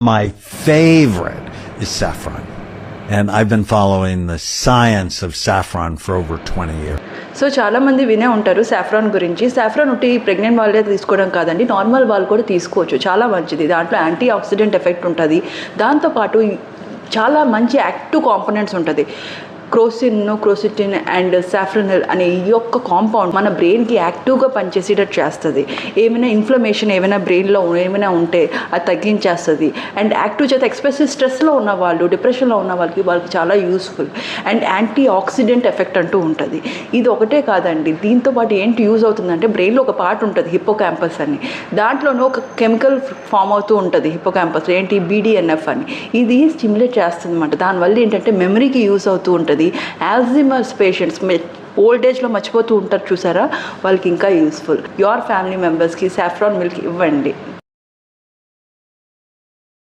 My favorite is saffron. And I've been following the science of saffron for over 20 years. So చాలా మంది వినే ఉంటారు saffron గురించి saffron ఒకటి ప్రెగ్నెంట్ వాళ్ళే తీసుకోవడం కాదండి నార్మల్ వాళ్ళు కూడా తీసుకోవచ్చు చాలా మంచిది దాంట్లో యాంటీ ఆక్సిడెంట్ ఎఫెక్ట్ ఉంటుంది దాంతోపాటు చాలా మంచి యాక్టివ్ కాంపోనెంట్స్ ఉంటుంది క్రోసిన్ క్రోసిటిన్ అండ్ సాఫ్రనల్ అనే ఈ యొక్క కాంపౌండ్ మన బ్రెయిన్కి యాక్టివ్గా పనిచేసేటట్టు చేస్తుంది. ఏమైనా ఇన్ఫ్లమేషన్ ఏమైనా బ్రెయిన్లో ఏమైనా ఉంటే అది తగ్గించేస్తుంది. అండ్ యాక్టివ్ చేత ఎక్స్ప్రెసివ్ స్ట్రెస్లో ఉన్న వాళ్ళు డిప్రెషన్లో ఉన్న వాళ్ళకి వాళ్ళకి చాలా useful. And antioxidant effect అంటూ ఉంటుంది. ఇది ఒకటే కాదండి. దీంతో పాటు ఏంటి యూజ్ అవుతుందంటే బ్రెయిన్లో ఒక పార్ట్ ఉంటుంది హిప్పో క్యాంపస్ అని. దాంట్లోనూ ఒక కెమికల్ ఫామ్ అవుతూ ఉంటుంది హిప్పో క్యాంపస్ ఏంటి? బీడిఎన్ఎఫ్ అని. ఇది స్టిమ్యులేట్ చేస్తుంది అనమాట దానివల్ల ఏంటంటే మెమరీకి యూస్ అవుతూ ఉంటుంది. ఆల్జిమర్స్ పేషెంట్స్ ఓల్డ్ ఏజ్లో మర్చిపోతూ ఉంటారు చూసారా? వాళ్ళకి ఇంకా యూస్ఫుల్ యువర్ ఫ్యామిలీ మెంబర్స్కి సాఫ్రాన్ మిల్క్ ఇవ్వండి.